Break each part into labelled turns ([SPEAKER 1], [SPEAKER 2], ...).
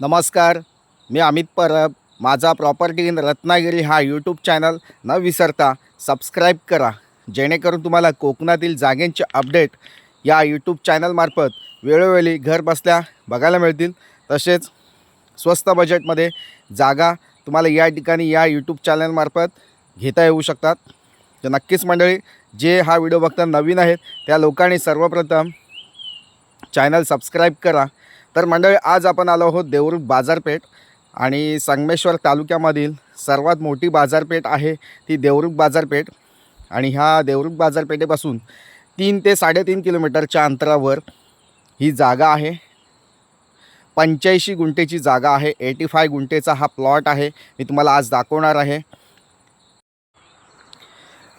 [SPEAKER 1] नमस्कार मी अमित परब. माझा property in Ratnagiri हा यूट्यूब चॅनल न विसरता सबस्क्राईब करा. जेणेकरून तुम्हाला कोकणातील जागेंचे अपडेट या यूट्यूब चॅनलमार्फत वेळोवेळी घर बसल्या बघायला मिळतील. तसेच स्वस्त बजेटमध्ये जागा तुम्हाला या ठिकाणी या यूट्यूब चॅनलमार्फत घेता येऊ शकतात. तर नक्कीच मंडळी जे हा व्हिडिओ बघता नवीन आहेत त्या लोकांनी सर्वप्रथम चॅनल सबस्क्राईब करा. तर मंडळी आज आपण आलो आहोत देवरुख बाजारपेठ आणि संगमेश्वर तालुक्यामधील सर्वात मोठी बाजारपेठ आहे ती देवरुख बाजारपेठ. आणि ह्या देवरुख बाजारपेठेपासून तीन ते साडेतीन किलोमीटरच्या अंतरावर ही जागा आहे. पंच्याऐंशी गुंठेची जागा आहे. एटी फाय गुंठेचा हा प्लॉट आहे. मी तुम्हाला आज दाखवणार आहे.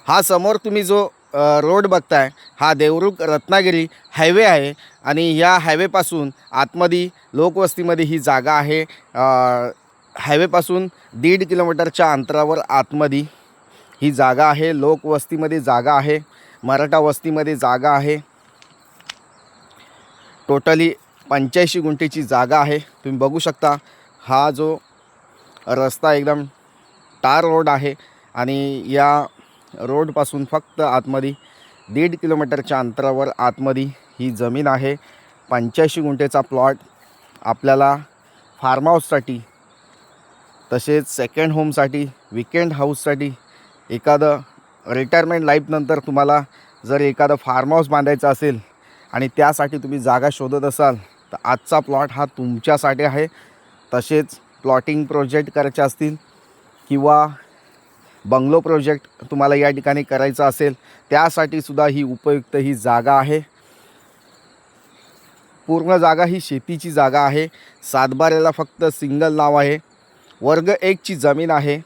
[SPEAKER 1] हा समोर तुम्ही जो रोड बघताय हा देवरुख रत्नागिरी हायवे आहे. आणि या हायवेपासून आतमध्ये लोकवस्तीमध्ये ही जागा आहे. हायवेपासून दीड किलोमीटरच्या अंतरावर आतमध्ये ही जागा आहे. लोकवस्तीमध्ये जागा आहे. मराठा वस्तीमध्ये जागा आहे. टोटली पंच्याऐंशी गुंठेची जागा आहे. तुम्ही बघू शकता हा जो रस्ता एकदम टार रोड आहे आणि या रोडपासून फक्त आतमध्ये दीड किलोमीटरच्या अंतरावर आतमध्ये ही जमीन आहे. पंच्याऐंशी गुंठेचा प्लॉट आपल्याला फार्म हाऊससाठी तसेच सेकंड होमसाठी विकेंड हाऊससाठी एखादं रिटायरमेंट लाईफनंतर तुम्हाला जर एखादं फार्म हाऊस बांधायचं असेल आणि त्यासाठी तुम्ही जागा शोधत असाल तर आजचा प्लॉट हा तुमच्यासाठी आहे. तसेच प्लॉटिंग प्रोजेक्ट करायचे असतील किंवा बंगलो प्रोजेक्ट तुम्हाला या ठिकाणी करायचा असेल त्यासाठी सुद्धा ही उपयुक्त ही जागा आहे. पूर्ण जागा ही शेतीची जागा आहे. सातबाऱ्याला फक्त सिंगल नाव आहे. वर्ग एकची जमीन आहे.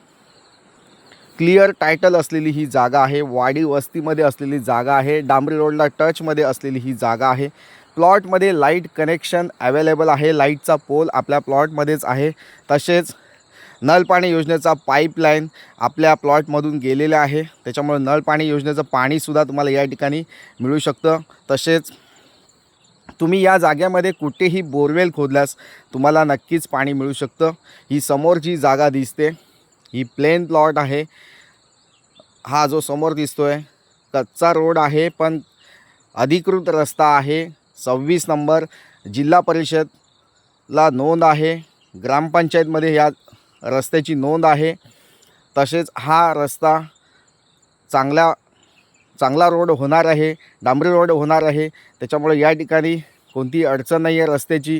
[SPEAKER 1] क्लिअर टायटल असलेली ही जागा आहे. वाडी वस्तीमध्ये असलेली जागा आहे. डांबरी रोडला टचमध्ये असलेली ही जागा आहे. प्लॉटमध्ये लाइट कनेक्शन अवेलेबल आहे. लाईटचा पोल आपल्या प्लॉटमध्येच आहे. तसेच नळपाणी योजनेचा पाईपलाईन आपल्या प्लॉटमधून गेलेला आहे. त्याच्यामुळे नळपाणी योजनेचं पाणीसुद्धा तुम्हाला या ठिकाणी मिळू शकतं. तसेच तुम्ही या जाग्यामध्ये कुठेही बोरवेल खोदल्यास तुम्हाला नक्कीच पाणी मिळू शकतं. ही समोर जी जागा दिसते ही प्लेन प्लॉट आहे. हा जो समोर दिसतो आहे कच्चा रोड आहे पण अधिकृत रस्ता आहे. सव्वीस नंबर जिल्हा परिषदला नोंद आहे. ग्रामपंचायतमध्ये या रस्त्याची नोंद आहे. तसेच हा रस्ता चांगला चांगला रोड होणार आहे डांबरी रोड होणार आहे. त्याच्यामुळे या ठिकाणी कोणतीही अडचण नाही आहे रस्त्याची.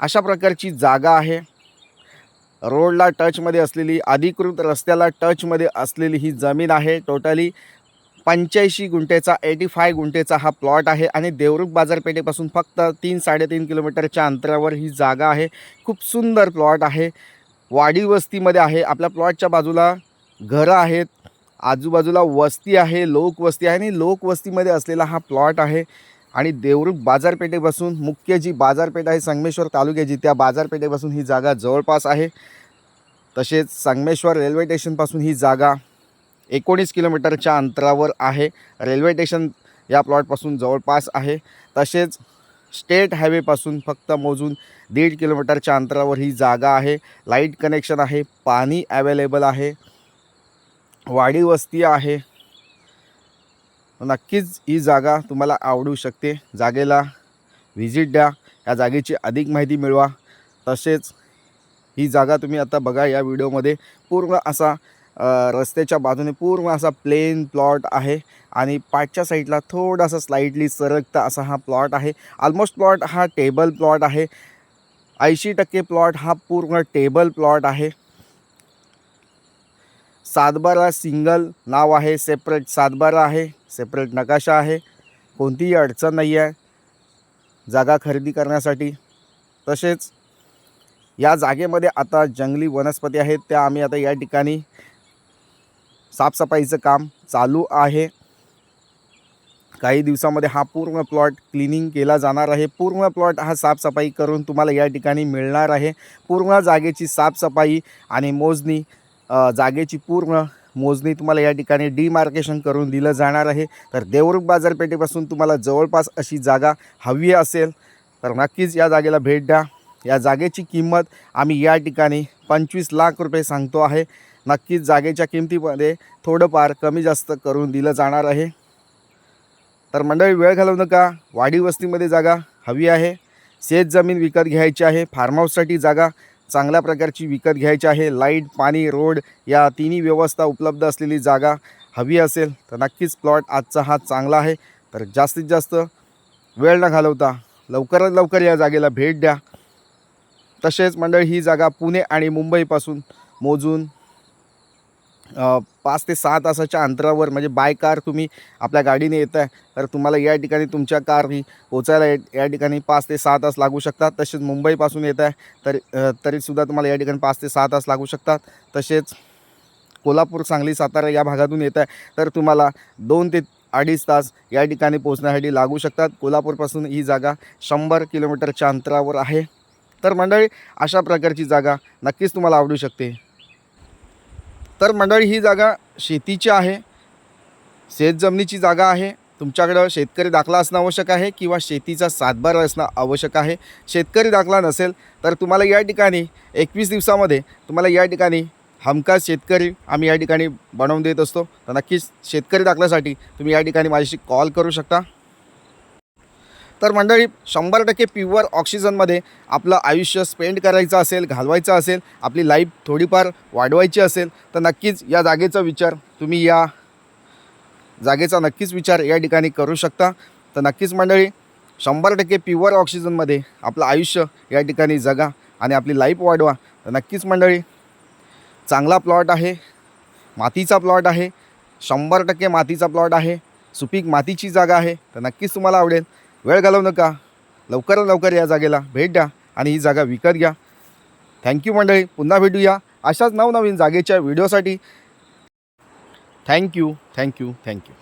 [SPEAKER 1] अशा प्रकारची जागा आहे. रोडला टचमध्ये असलेली अधिकृत रस्त्याला टचमध्ये असलेली ही जमीन आहे. टोटली पंच्याऐंशी गुंठेचा एटी फाय गुंठेचा हा प्लॉट आहे आणि देवरुख बाजारपेठेपासून फक्त तीन साडेतीन किलोमीटरच्या अंतरावर ही जागा आहे. खूप सुंदर प्लॉट आहे. वाडी वस्तीमध्ये आहे. आपल्या प्लॉटच्या बाजूला घरं आहेत. आजूबाजूला वस्ती आहे लोकवस्ती आहे आणि लोकवस्तीमध्ये असलेला हा प्लॉट आहे. आणि देवरुख बाजारपेठेपासून मुख्य जी बाजारपेठ आहे संगमेश्वर तालुक्याची त्या बाजारपेठेपासून ही जागा जवळपास आहे. तसेच संगमेश्वर रेल्वे स्टेशनपासून ही जागा एकोणीस किलोमीटरच्या अंतरावर आहे. रेल्वे स्टेशन या प्लॉटपासून जवळपास आहे. तसेच स्टेट हायवेपासून फक्त मोजून दीड किलोमीटरच्या अंतरावर ही जागा आहे. लाइट कनेक्शन आहे पाणी ॲवेलेबल आहे. वाडी वस्ती आहे. नक्कीच ही जागा तुम्हाला आवडू शकते. जागेला व्हिजिट द्या. या जागेची अधिक माहिती मिळवा. तसेच ही जागा तुम्ही आता बघा या व्हिडिओमध्ये. पूर्ण असा रस्त्याच्या बाजूने पूर्ण असा प्लेन प्लॉट आहे. आणि पाठच्या साईडला थोडासा स्लाइटली सरकता असा हा प्लॉट आहे. ऑलमोस्ट प्लॉट हा टेबल प्लॉट आहे. ऐंशी टक्के प्लॉट हा पूर्ण टेबल प्लॉट आहे. सातबारा सिंगल नाव आहे. सेपरेट सातबारा आहे. सेपरेट नकाशा आहे. कोणतीही अडचण नाही आहे. जागा खरेदी करण्यासाठी. तसेच या जागेमध्ये आता जंगली वनस्पती आहेत. त्या आम्ही आता या ठिकाणी साफसफाईचं काम चालू आहे. काही दिवसामध्ये हा पूर्ण प्लॉट क्लिनिंग केला जाणार आहे. पूर्ण प्लॉट हा साफसफाई करून तुम्हाला या ठिकाणी मिळणार आहे. पूर्ण जागेची साफसफाई आणि मोजणी जागेची पूर्ण मोजणी तुम्हाला या ठिकाणी डिमार्केशन करून दिलं जाणार आहे. तर देवरुख बाजारपेठेपासून तुम्हाला जवळपास अशी जागा हवी असेल तर नक्कीच या जागेला भेट द्या. या जागेची किंमत आम्ही या ठिकाणी पंचवीस लाख रुपये सांगतो आहे. नक्कीच जागेच्या किमतीमध्ये थोडंफार कमी जास्त करून दिलं जाणार आहे. तर मंडळी वेळ घालवू नका. वाडी वस्तीमध्ये जागा हवी आहे. शेत जमीन विकत घ्यायची आहे. फार्म हाऊससाठी जागा चांगल्या प्रकारची विकत घ्यायची आहे. लाइट पाणी रोड या तिन्ही व्यवस्था उपलब्ध असलेली जागा हवी असेल तर नक्कीच प्लॉट आजचा हा चांगला आहे. तर जास्तीत जास्त वेळ न घालवता लवकरात लवकर या जागेला भेट द्या. तसेच मंडळ ही जागा पुणे आणि मुंबईपासून मोजून पाच ते सहा तासाच्या अंतरावर म्हणजे बाय कार तुम्ही आपल्या गाडीने येत आहे तर तुम्हाला या ठिकाणी तुमच्या कारनी पोचायला या- या ठिकाणी पाच ते सहा तास लागू शकतात. तसेच मुंबईपासून येत आहे तर तरीसुद्धा तुम्हाला या ठिकाणी पाच ते सहा तास लागू शकतात. तसेच कोल्हापूर सांगली सातारा या भागातून येत आहे तर तुम्हाला दोन ते अडीच तास या ठिकाणी पोचण्यासाठी लागू शकतात. कोल्हापूरपासून ही जागा शंभर किलोमीटरच्या अंतरावर आहे. तर मंडळी अशा प्रकारची जागा नक्कीच तुम्हाला आवडू शकते. तर मंडळी ही जागा शेतीची आहे. शेतजमिनीची जागा आहे. तुमच्याकडं शेतकरी दाखला असणं आवश्यक आहे किंवा शेतीचा सातबारा असणं आवश्यक आहे. शेतकरी दाखला नसेल तर तुम्हाला या ठिकाणी एकवीस दिवसामध्ये तुम्हाला या ठिकाणी हमखास शेतकरी आम्ही या ठिकाणी बनवून देत असतो. तर नक्कीच शेतकरी दाखल्यासाठी तुम्ही या ठिकाणी माझ्याशी कॉल करू शकता. तर मंडळी शंभर टक्के प्युअर ऑक्सिजनमध्ये आपलं आयुष्य स्पेंड करायचं असेल घालवायचं असेल आपली लाईफ थोडीफार वाढवायची असेल तर नक्कीच या जागेचा विचार तुम्ही या जागेचा नक्कीच विचार या ठिकाणी करू शकता. तर नक्कीच मंडळी शंभर टक्के प्युअर ऑक्सिजनमध्ये आपलं आयुष्य या ठिकाणी जगा आणि आपली लाईफ वाढवा. तर नक्कीच मंडळी चांगला प्लॉट आहे मातीचा प्लॉट आहे शंभर टक्के मातीचा प्लॉट आहे सुपीक मातीची जागा आहे तर नक्कीच तुम्हाला आवडेल. वेळ घालवू नका. लवकरात लवकर या जागेला भेट द्या आणि ही जागा विकत घ्या. थँक्यू मंडळी. पुन्हा भेटूया अशाच नवनवीन जागेच्या व्हिडिओसाठी. Thank you thank you thank you